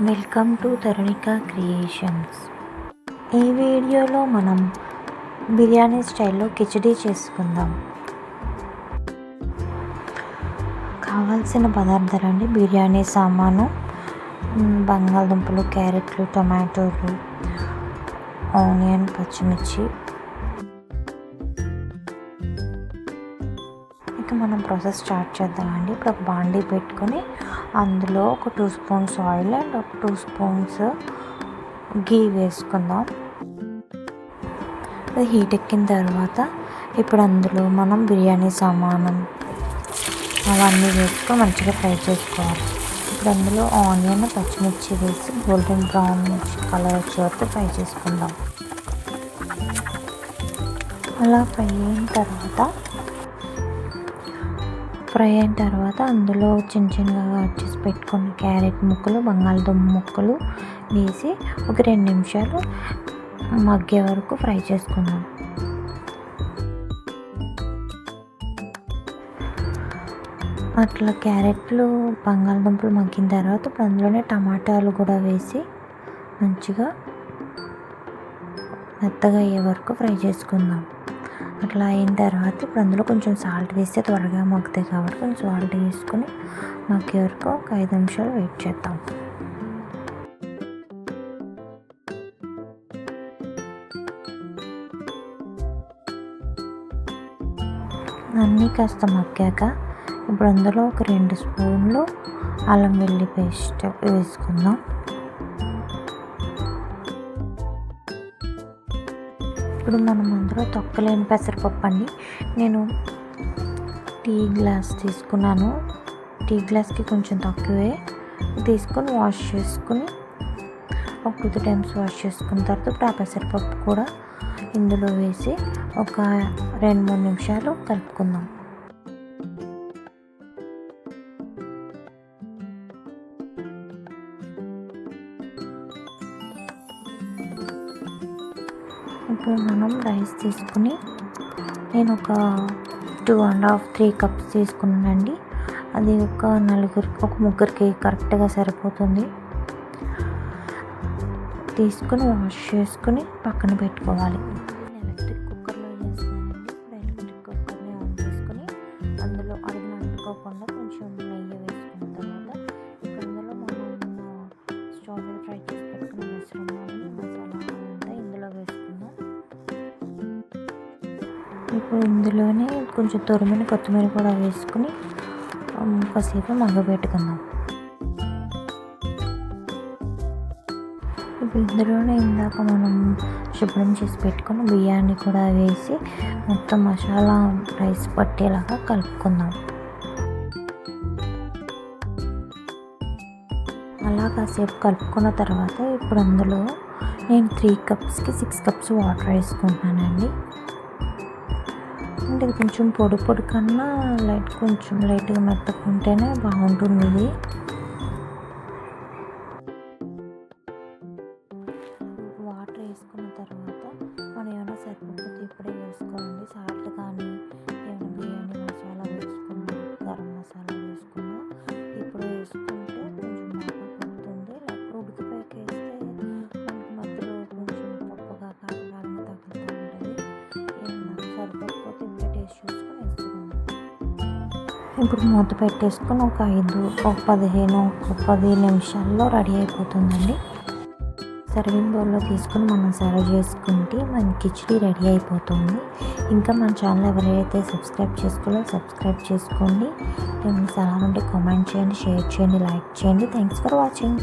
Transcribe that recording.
Welcome to తరుణిక creations. ఈ వీడియోలో మనం బిర్యానీ స్టైల్లో కిచడీ చేసుకుందాం. కావాల్సిన పదార్థాలండి. బిర్యానీ సామాను బంగాళదుంపలు క్యారెట్లు టొమాటోలు ఆనియన్ పచ్చిమిర్చి ఇక మనం ప్రాసెస్ స్టార్ట్ చేద్దామండి ఇప్పుడు ఒక బాండీ పెట్టుకొని అందులో ఒక టూ స్పూన్స్ ఆయిల్ అండ్ ఒక టూ స్పూన్స్ గీ వేసుకుందాం. అది హీట్ ఎక్కిన తర్వాత ఇప్పుడు అందులో మనం బిర్యానీ సామానం అవన్నీ వేసుకొని మంచిగా ఫ్రై చేసుకోవాలి. ఇప్పుడు అందులో ఆనియన్ పచ్చిమిర్చి వేసి గోల్డెన్ బ్రౌన్ కలర్ వచ్చే వరకు ఫ్రై చేసుకుందాం. అలా ఫ్రై అయిన తర్వాత ఫ్రై అయిన తర్వాత అందులో చిన్న చిన్నగా కట్ చేసి పెట్టుకున్న క్యారెట్ ముక్కలు బంగాళదుంప ముక్కలు వేసి ఒక రెండు నిమిషాలు మగ్గే వరకు ఫ్రై చేసుకుందాం. అట్లా క్యారెట్లు బంగాళదుంపలు మగ్గిన తర్వాత ఇప్పుడు అందులోనే టమాటాలు కూడా వేసి మంచిగా మెత్తగా అయ్యే వరకు ఫ్రై చేసుకుందాం. అట్లా అయిన తర్వాత ఇప్పుడు అందులో కొంచెం సాల్ట్ వేస్తే త్వరగా మగ్గుతాయి కాబట్టి కొంచెం సాల్ట్ వేసుకొని మగ్గే వరకు ఒక ఐదు నిమిషాలు వెయిట్ చేద్దాం. అన్నీ కాస్త మగ్గాక ఇప్పుడు అందులో ఒక రెండు స్పూన్లు అల్లం వెల్లి పేస్ట్ వేసుకుందాం. ఇప్పుడు మనం అందులో తొక్కలేని పెసరపప్పు అండి? నేను టీ గ్లాస్ తీసుకున్నాను. టీ గ్లాస్కి కొంచెం తక్కువే. తీసుకొని వాష్ చేసుకుని ఒక టూ త్రీ టైమ్స్ వాష్ చేసుకున్న తర్వాత ఇప్పుడు ఆ పెసరపప్పు కూడా ఇందులో వేసి ఒక రెండు మూడు నిమిషాలు కలుపుకుందాం. ఇప్పుడు మనం రైస్ తీసుకుని నేను ఒక two and half three cups తీసుకున్నానండి. అది ఒక నలుగురికి ఒక ముగ్గురికి కరెక్ట్గా సరిపోతుంది. తీసుకుని వాష్ చేసుకుని పక్కన పెట్టుకోవాలి. ఇప్పుడు ఇందులోనే కొంచెం తురిమిన కొత్తిమీర కూడా వేసుకుని కాసేపు మగ్గబెట్టుకుందాం. ఇప్పుడు ఇందులోనే ఇందాక మనం శుభ్రం చేసి పెట్టుకుని బియ్యాన్ని కూడా వేసి మొత్తం మసాలా రైస్ పట్టేలాగా కలుపుకుందాం. అలా కాసేపు కలుపుకున్న తర్వాత ఇప్పుడు అందులో నేను త్రీ కప్స్కి సిక్స్ కప్స్ వాటర్ వేసుకుంటున్నానండి. ఎందుకంటే ఇది కొంచెం పొడి పొడి కన్నా లైట్ కొంచెం లైట్గా మెత్తకుంటేనే బాగుంటుంది. ఇది వాటర్ వేసుకున్న తర్వాత ఇప్పుడు మూత పెట్టేసుకొని ఒక ఐదు ఒక పదిహేను ఒక పది నిమిషాల్లో రెడీ అయిపోతుందండి. సర్వింగ్ బౌల్లో తీసుకుని మనం సర్వ్ చేసుకుంటే మన కిచడీ రెడీ అయిపోతుంది. ఇంకా మన ఛానల్ ఎవరైతే సబ్స్క్రైబ్ చేసుకోలో సబ్స్క్రైబ్ చేసుకోండి. ఏమైనా సలహా ఉంటే కామెంట్ చేయండి షేర్ చేయండి లైక్ చేయండి. Thanks for watching